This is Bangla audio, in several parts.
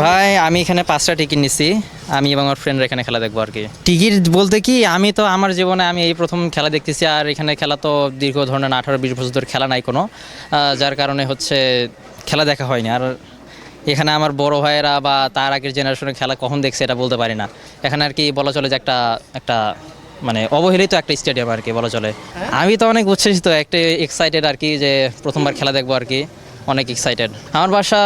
ভাই আমি এখানে পাঁচটা টিকিট নিছি। আমি এবং আমার ফ্রেন্ডরা এখানে খেলা দেখব আর কি টিকিট বলতে কি আমি তো আমার জীবনে আমি এই প্রথম খেলা দেখতেছি আর এখানে খেলা তো দীর্ঘ ধরনের আঠারো বিশ বছর ধরে খেলা নাই কোনো। যার কারণে হচ্ছে খেলা দেখা হয়নি। আর এখানে আমার বড় ভাইয়েরা বা তার আগের জেনারেশনের খেলা কখন দেখছে এটা বলতে পারি না। এখানে আর কি বলা চলে যে একটা একটা মানে অবহেলিত একটা স্টেডিয়াম আর কি বলা চলে। আমি তো অনেক উচ্ছ্বসিত একটা এক্সাইটেড আর কি যে প্রথমবার খেলা দেখব আর কি। অনেক এক্সাইটেড আমার বাসা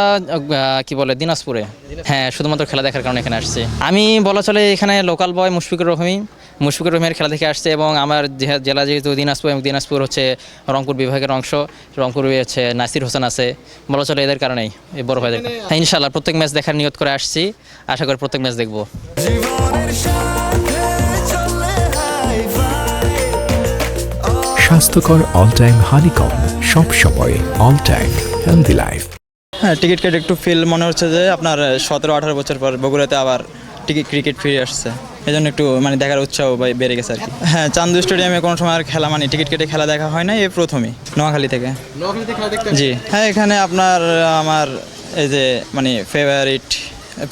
কি বলে, দিনাজপুরে। হ্যাঁ শুধুমাত্র খেলা দেখার কারণে এখানে আসছে। আমি বলা চলে এখানে লোকাল বয় মুশফিকুর রহমি। মুশফিকুর রহমের খেলা দেখে আসছে এবং আমার জেলা যেহেতু দিনাজপুর এবং দিনাজপুর হচ্ছে রংপুর বিভাগের অংশ, রংপুর হচ্ছে নাসির হোসেন আছে। বলা চলে এদের কারণেই বড় ভাই দেখা হ্যাঁ ইনশাল্লাহ প্রত্যেক ম্যাচ দেখার নিয়ত করে আসছি। আশা করি প্রত্যেক ম্যাচ দেখব। স্বাস্থ্যকর অল টাইম হানিকম, সব সময় অল টাইম হেলদি লাইফ হ্যাঁ টিকিট কেটে একটু ফিল মনে হচ্ছে যে আপনার সতেরো আঠারো বছর পর বগুড়াতে আবার টিকিট ক্রিকেট ফিরে আসছে। এই জন্য একটু মানে দেখার উৎসাহ বা- বেড়ে গেছে আর কি। হ্যাঁ চান্দু স্টেডিয়ামে কোনো সময় আর খেলা মানে টিকিট কেটে খেলা দেখা হয় না এই প্রথমেই নোয়াখালী থেকে। জি হ্যাঁ এখানে আপনার আমার এই যে মানে ফেভারিট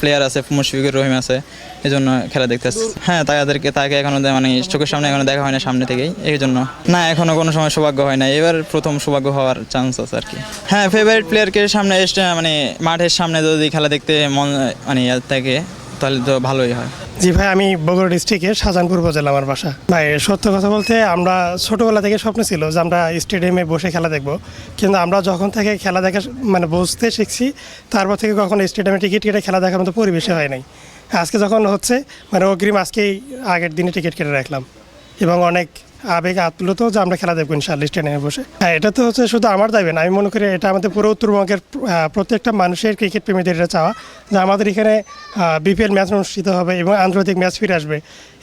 প্লেয়ার আছে, মুশফিকুর রহিম আছে এই জন্য খেলা দেখতে আসছি। হ্যাঁ তাদেরকে তাকে এখনও মানে চোখের সামনে এখনও দেখা হয় না সামনে থেকেই এই জন্য না, এখনও কোনো সময় সৌভাগ্য হয় না এবার প্রথম সৌভাগ্য হওয়ার চান্স আছে আর কি। হ্যাঁ ফেভারিট প্লেয়ারকে সামনে এসে মানে মাঠের সামনে যদি খেলা দেখতে মন মানে থাকে, তাহলে তো ভালোই হয়। জি ভাই, আমি বগুড়া ডিস্ট্রিক্টের শাহজাহানপুর উপজেলা আমার বাসা। ভাই, সত্য কথা বলতে আমরা ছোটোবেলা থেকে স্বপ্ন ছিল যে আমরা স্টেডিয়ামে বসে খেলা দেখব। কিন্তু আমরা যখন থেকে খেলা দেখা মানে বুঝতে শিখছি, তারপর থেকে কখনো স্টেডিয়ামে টিকিট কেটে খেলা দেখার মতো পরিবেশে হয় নাই। আজকে যখন হচ্ছে মানে অগ্রিম আজকেই আগের দিনে টিকিট কেটে রাখলাম। এবং অনেক আবেগ আপ্লুত যে আমরা খেলা দেখব ইনশাল্লাহ স্টেডিয়ামে বসে। হ্যাঁ এটা তো হচ্ছে শুধু আমার দাবি না, আমি মনে করি এটা আমাদের পুরো উত্তরবঙ্গের প্রত্যেকটা মানুষের ক্রিকেট প্রেমীদের এটা চাওয়া যে আমাদের এখানে বিপিএল ম্যাচ অনুষ্ঠিত হবে এবং আন্তর্জাতিক ম্যাচ ফিরে আসবে।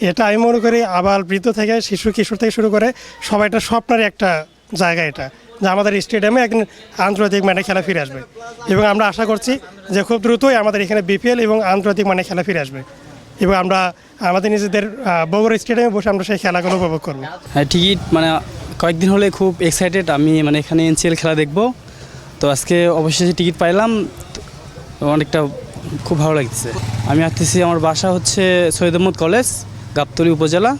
এটা আমি মনে করি আবার বৃদ্ধ থেকে শিশু, কিশোর থেকে শুরু করে সবাই এটা স্বপ্নের একটা জায়গা এটা, যে আমাদের স্টেডিয়ামে একদিন আন্তর্জাতিক মানে খেলা ফিরে আসবে। এবং আমরা আশা করছি যে খুব দ্রুতই আমাদের এখানে বিপিএল এবং আন্তর্জাতিক মানে খেলা ফিরে আসবে। এবং আমরা, আমাদের নিজেদের বগুড়া স্টেডিয়ামে বসে আমরা সেই খেলাগুলো উপভোগ করব। হ্যাঁ টিকিট মানে কয়েকদিন হলে খুব এক্সাইটেড আমি মানে এখানে এনসিএল খেলা দেখব। তো আজকে অবশেষে টিকিট পাইলাম। অনেকটা খুব ভালো লাগতেছে। আমি আসতেছি, আমার বাসা হচ্ছে সৈয়দ আহমদ কলেজ, গাবতলী উপজেলা।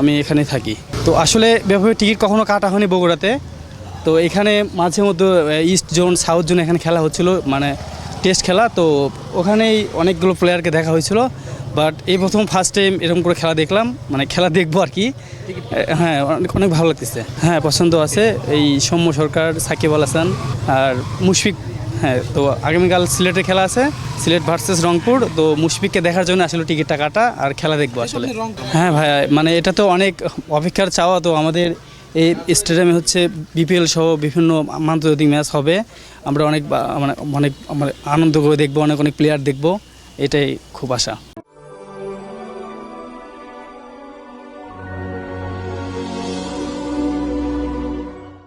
আমি এখানে থাকি। তো আসলে ব্যাপারে টিকিট কখনো কাটা হয়নি বগুড়াতে। তো এখানে মাঝে মধ্যে ইস্ট জোন সাউথ জোন এখানে খেলা হচ্ছিল মানে টেস্ট খেলা। তো ওখানেই অনেকগুলো প্লেয়ারকে দেখা হয়েছিল। বাট এই প্রথম ফার্স্ট টাইম এরকম করে খেলা দেখলাম মানে খেলা দেখব আর কি। হ্যাঁ অনেক অনেক ভালো লাগতেছে। হ্যাঁ পছন্দ আছে এই সৌম্য সরকার সাকিব আল হাসান আর মুশফিক। হ্যাঁ তো আগামীকাল সিলেটে খেলা আছে সিলেট ভার্সেস রংপুর। তো মুশফিককে দেখার জন্য আসলে টিকিটটা কাটা আর খেলা দেখব আসলে। হ্যাঁ ভাই মানে এটা তো অনেক অপেক্ষার চাওয়া তো আমাদের এই স্টেডিয়ামে হচ্ছে বিপিএল সহ বিভিন্ন আন্তর্জাতিক ম্যাচ হবে। আমরা অনেক মানে অনেক মানে আনন্দ করে দেখব অনেক অনেক প্লেয়ার দেখব। এটাই খুব আশা।